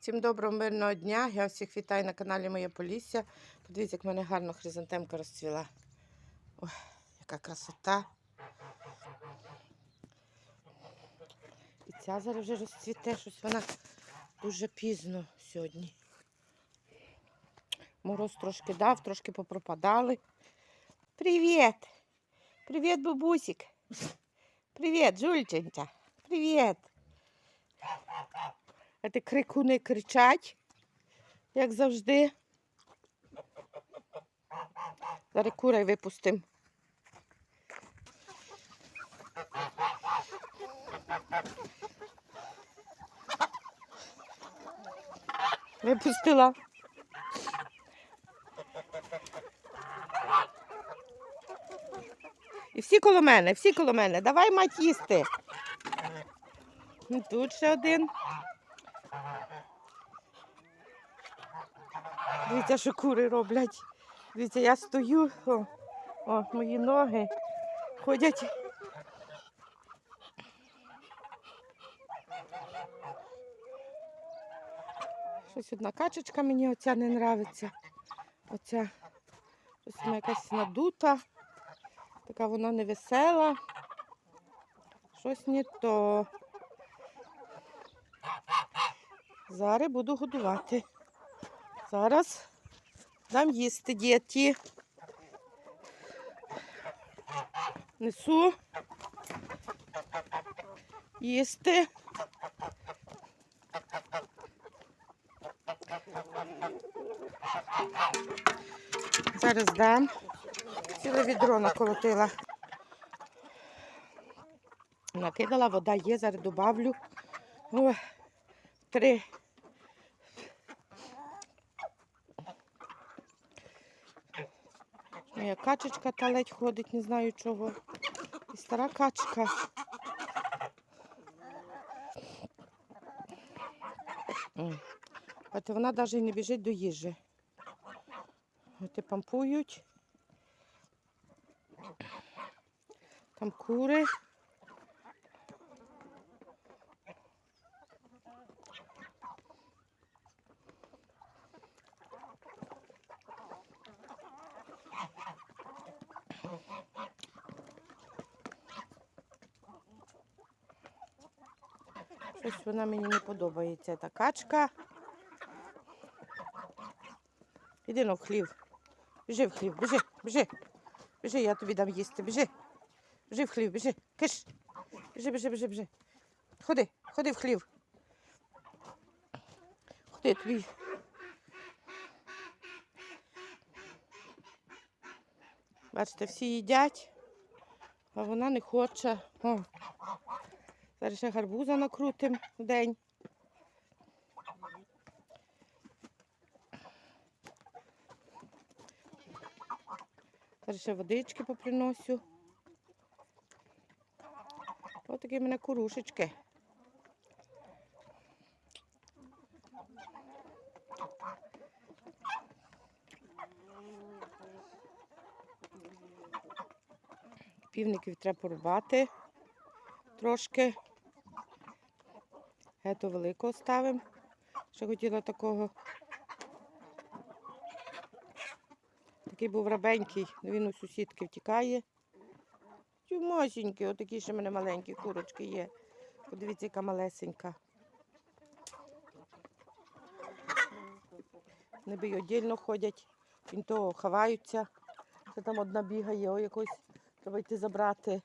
Всім доброго мирного дня. Я всіх вітаю на каналі Моє Полісся. Подивіться, як в мене гарно хризантемка розцвіла. Ой, яка красота. І ця зараз вже розцвіте, щось вона дуже пізно сьогодні. Мороз трошки дав, трошки попропадали. Привіт! Привіт, бабусик! Привіт, Жульченька! Привіт! А ти крикуни кричать, як завжди. Зараз курей випустим. Випустила. І всі коло мене, всі коло мене. Давай мать їсти. Тут ще один. Дивіться, що кури роблять. Дивіться, я стою, о, о мої ноги ходять. Щось одна качечка мені оця не нравиться. Оця щось вона якась надута, така вона невесела. Щось не то. Зараз буду годувати. Зараз дам їсти діті. Несу. Їсти. Зараз дам. Ціле відро наколотила. Накидала, вода є, зараз добавлю. О, три. Моя качечка та ледь ходить, не знаю чого. І стара качка. От вона навіть не біжить до їжі. От пампують. Там кури. Щось вона мені не подобається. Та качка. Іди ну в хлів. Біжи в хлів, біжи, біжи. Біжи, я тобі дам їсти, біжи. Біжи в хлів, біжи. Киш. Біжи, біжи, біжи, біжи. Ходи, ходи в хлів. Ходи тобі. Бачите, всі їдять, а вона не хоче. О. Зараз ще гарбуза накрутим в день. Зараз ще водички поприносю. Ось такі в мене курушечки. Півників треба порубати трошки. Ето великого ставимо. Ще хотіла такого. Такий був рабенький, ну, він у сусідки втікає. Тюмасенький, отакі ще в мене маленькі курочки є. Подивіться, яка малесенька. Ніби й віддільно ходять, він того ховаються. Це там одна бігає, о якось треба йти забрати.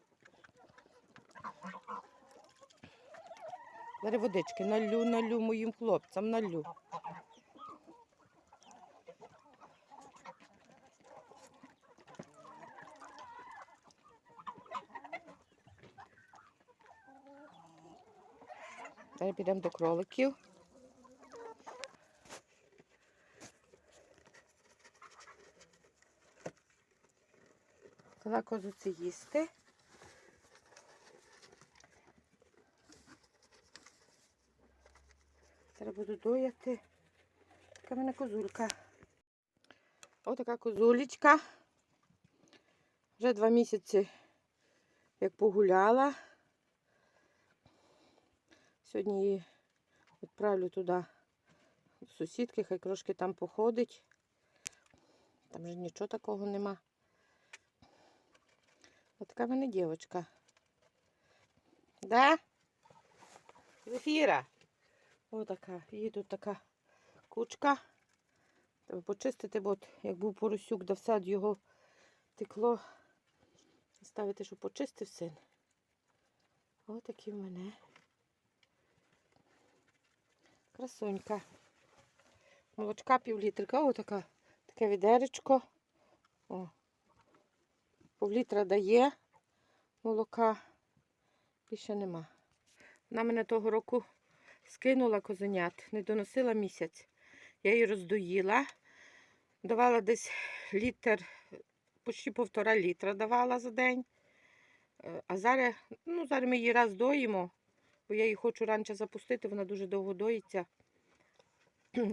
Зараз водички налю, налю моїм хлопцям, налю. Зараз підемо до кроликів. Коли козуці їсти. Зараз буду дояти. Така в мене козулька. Ось така козулечка. Вже два місяці, як погуляла. Сьогодні її відправлю туди До сусідки, хай трошки там походить. Там же нічого такого нема. Ось така в мене дівчинка. Да? Зефіра. Ось така. Її тут така кучка. Треба почистити, бо от як був поросюк, да від його текло. Ставити, щоб почистив син. Ось такі в мене. Красунька. Молочка пів літрика. Ось така. Таке відеречко. О. Пів літра дає молока. Більше нема. Вона мене того року скинула козенят, не доносила місяць. Я її роздоїла. Давала десь літр, почти півтора літра давала за день. Е, А зараз, ну, зараз ми її раз доїмо, бо я її хочу раніше запустити, вона дуже довго доїться.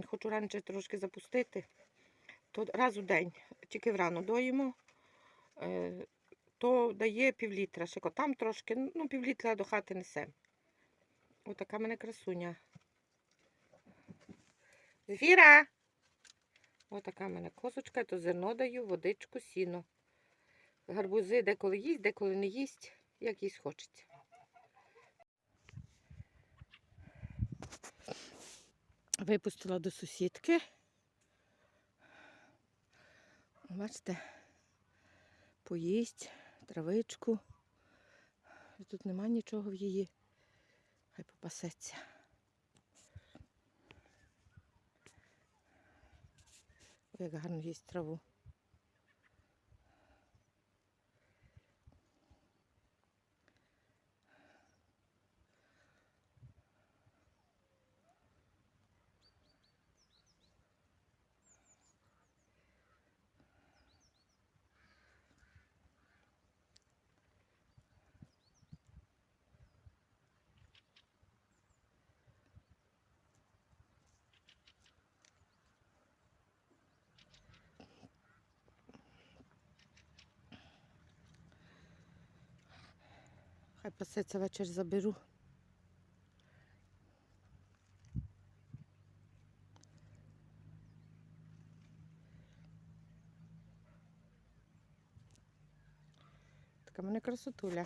Хочу раніше трошки запустити. То раз у день, тільки врано доїмо, то дає півлітра. Ще там трошки, ну, півлітра до хати несемо. Отака мене красуня. Зефіра! Отака мене косочка, то зерно даю, водичку, сіно. Гарбузи деколи їсть, деколи не їсть, як їсть хочеться. Випустила до сусідки. Бачите, поїсть травичку. Тут нема нічого в її. Хай попасеться. Ой, Як гарно їсть траву. Хай пасеться вечір заберу. Така мене красотуля.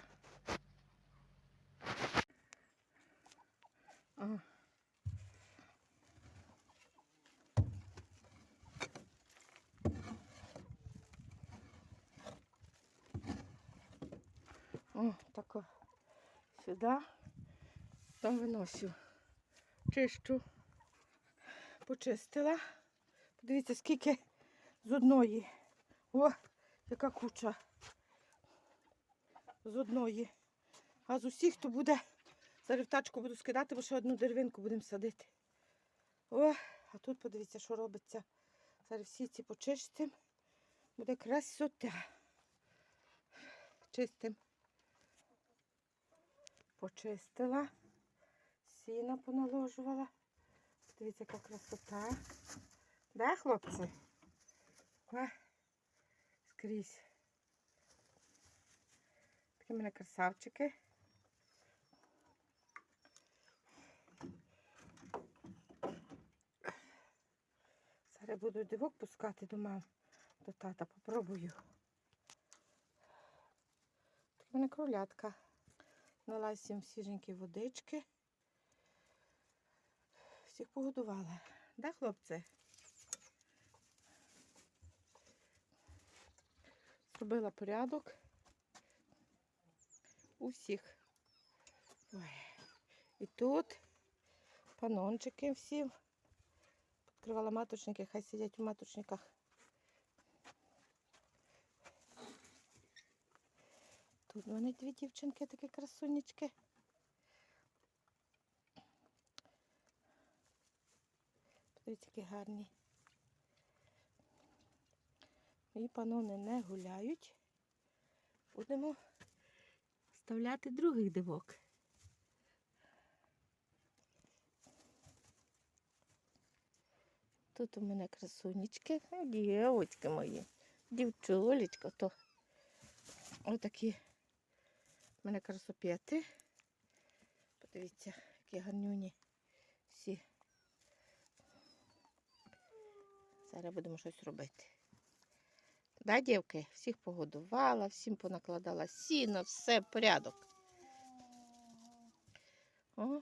А. О, тако сюди, там виносю. Чищу. Почистила. Подивіться, скільки з одної. О, яка куча. З одної. А з усіх то буде. Зараз в тачку буду скидати, бо ще одну деревинку будемо садити. О, а тут подивіться, що робиться. Зараз всі ці почистимо. Буде красота. Чистим. Почистила. Сіна поналожувала. Дивіться, яка красота. Да, хлопці? О, скрізь. Такі мене красавчики. Зараз буду дивок пускати до мам, до тата. Попробую. Такі мене кролятка. Налазь їм свіженькі водички. Всіх погодувала. Да, хлопці? Зробила порядок. У всіх. Ой. І тут панончики всім. Відкривала маточники, хай сидять у маточниках. Тут в мене дві дівчинки такі красунечки. Подивіться, які гарні. І панони не гуляють. Будемо вставляти другий дивок. Тут у мене красунечки, дівочки мої, дівчулечко, то отакі у мене красоп'яти. Подивіться, які гарнюні всі. Зараз будемо щось робити. Да, дівки? Всіх погодувала, всім понакладала сіно, все, порядок. О,